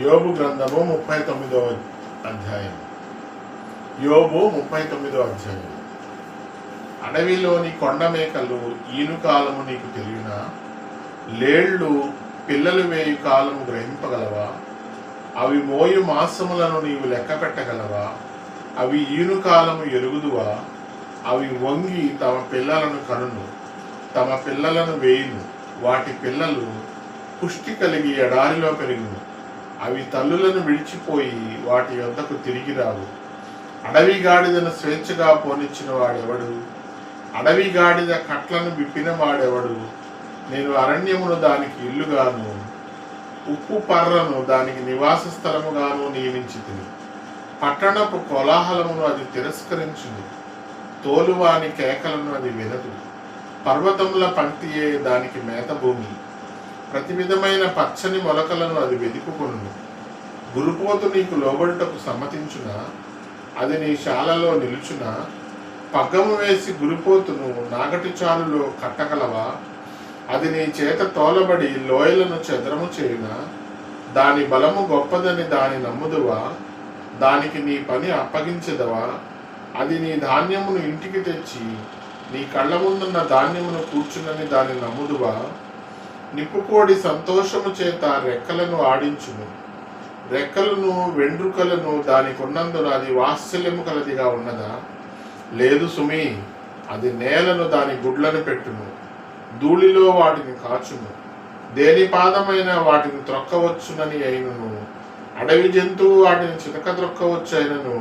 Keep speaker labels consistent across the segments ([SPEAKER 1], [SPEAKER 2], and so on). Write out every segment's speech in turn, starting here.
[SPEAKER 1] యోబు గ్రంథము ముప్పై తొమ్మిదో అధ్యాయం యోబు ముప్పై తొమ్మిదో అధ్యాయం అడవిలోని కొండ మేకలు ఈను కాలము నీకు తెలియనా? లేళ్ళు పిల్లలు వేయు కాలము గ్రహింపగలవా? అవి మోయు మాసములను నీవు లెక్క పెట్టగలవా? అవి ఈను కాలము ఎరుగుదువా? అవి వంగి తమ పిల్లలను కనును తమ పిల్లలను వేయును. వాటి పిల్లలు పుష్టి కలిగి ఎడారిలో పెరుగును అవి తల్లులను విడిచిపోయి వాటి వద్దకు తిరిగి రావు. అడవి గాడిదను స్వేచ్ఛగా పోనిచ్చిన వాడెవడు? అడవి గాడిద కట్లను విప్పిన వాడెవడు? నేను అరణ్యమును దానికి ఇల్లుగాను ఉప్పు పర్రను దానికి నివాస స్థలముగాను నియమించి తిని పట్టణపు కోలాహలమును అది తిరస్కరించింది తోలువాని కేకలను అది వినదు. పర్వతముల పంక్తియే దానికి మేత భూమి. ప్రతి విధమైన పచ్చని మొలకలను అది వెతుకుకును గురుపోతు నీకు లోబడుటకు సమ్మతించున? అది నీ శాలలో నిలుచున? పగ్గము వేసి గురిపోతును నాగటి చాలులో కట్టగలవా? అది నీ చేత తోలబడి లోయలను చెదరము చేయున? దాని బలము గొప్పదని దాని నమ్ముదువా? దానికి నీ పని అప్పగించదవా? అది నీ ధాన్యమును ఇంటికి తెచ్చి నీ కళ్ళ ముందున్న ధాన్యమును కూర్చునని దాని నమ్ముదువా? నిప్పుకోడి సంతోషము చేత రెక్కలను ఆడించును రెక్కలను వెండ్రుకలను దానికి ఉన్నందున అది వాత్సల్యము కలదిగా ఉన్నదా? లేదు సుమి అది నేలను దాని గుడ్లను పెట్టును ధూళిలో వాటిని కాచును దేని పాదమైన వాటిని త్రొక్కవచ్చునని అయినను? అడవి జంతువు వాటిని చితక త్రొక్కవచ్చైనను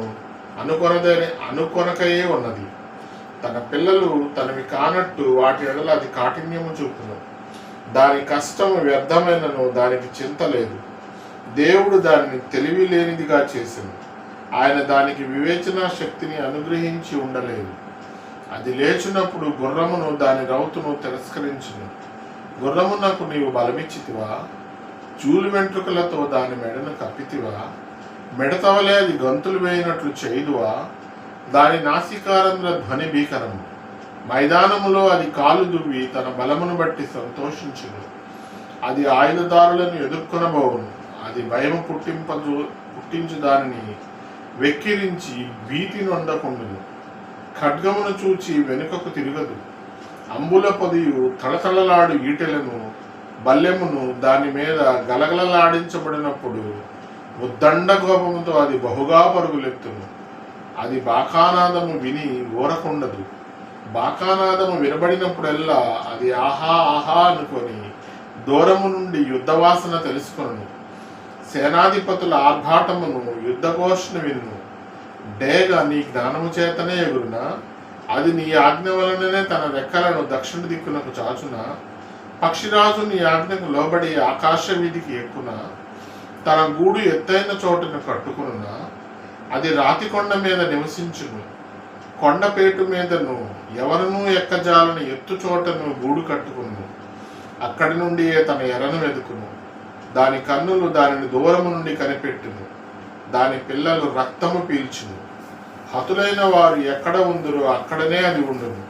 [SPEAKER 1] అనుకొనదని అనుకొనకయే ఉన్నది. తన పిల్లలు తనవి కానట్టు వాటి ఎడల అది కాఠిన్యము చూపును. దాని కష్టము వ్యర్థమైనను దానికి చింత లేదు. దేవుడు దానిని తెలివి లేనిదిగా చేసింది ఆయన దానికి వివేచనా శక్తిని అనుగ్రహించి ఉండలేదు. అది లేచినప్పుడు గుర్రమును దాని రౌతును తిరస్కరించును. గుర్రమునకు నీవు బలమిచ్చితివా? చూలు వెంట్రుకలతో దాని మెడను కప్పితివా? మెడతవలే అది గంతులు వేయినట్లు చేయుదువా? దాని నాసికారంలో ధ్వని భీకరము. మైదానములో అది కాలు దువ్వి తన బలమును బట్టి సంతోషించును. అది ఆయుధదారులను ఎదుర్కొనబోవును. అది భయము పుట్టింపజు పుట్టించు దానిని వెక్కిరించి భీతి నొందకుండును. ఖడ్గమును చూచి వెనుకకు తిరగదు. అంబుల పొదియు తళతళలాడు ఈటెలను బల్లెమును దాని మీద గలగలలాడించబడినప్పుడు ఉద్దండ కోపముతో అది బహుగా పరుగులెత్తును. అది బాకానాదము విని ఊరకుండదు. బాకానాదము వినబడినప్పుడల్లా అది ఆహా ఆహా అనుకొని దూరము నుండి యుద్ధవాసన తెలుసుకొను సేనాధిపతుల ఆర్భాటమును యుద్ధఘోషను విన్ను. డేగ నీ జ్ఞానము చేతనే ఎగురున? అది నీ ఆజ్ఞ వలననే తన రెక్కలను దక్షిణ దిక్కునకు చాచున? పక్షిరాజు నీ ఆజ్ఞకు లోబడి ఆకాశ వీధికి ఎక్కున? తన గూడు ఎత్తైన చోటును కట్టుకునునా? అది రాతి కొండ మీద నివసించును. కొండపేటు మీదను ఎవరనూ ఎక్కజాలని ఎత్తు చోటను గూడు కట్టుకును అక్కడి నుండి తన ఎరను వెతుకును దాని కన్నులు దానిని దూరము నుండి కనిపెట్టును దాని పిల్లలు రక్తము పీల్చును హతులైన వారు ఎక్కడ ఉందరో అక్కడనే అది ఉండును.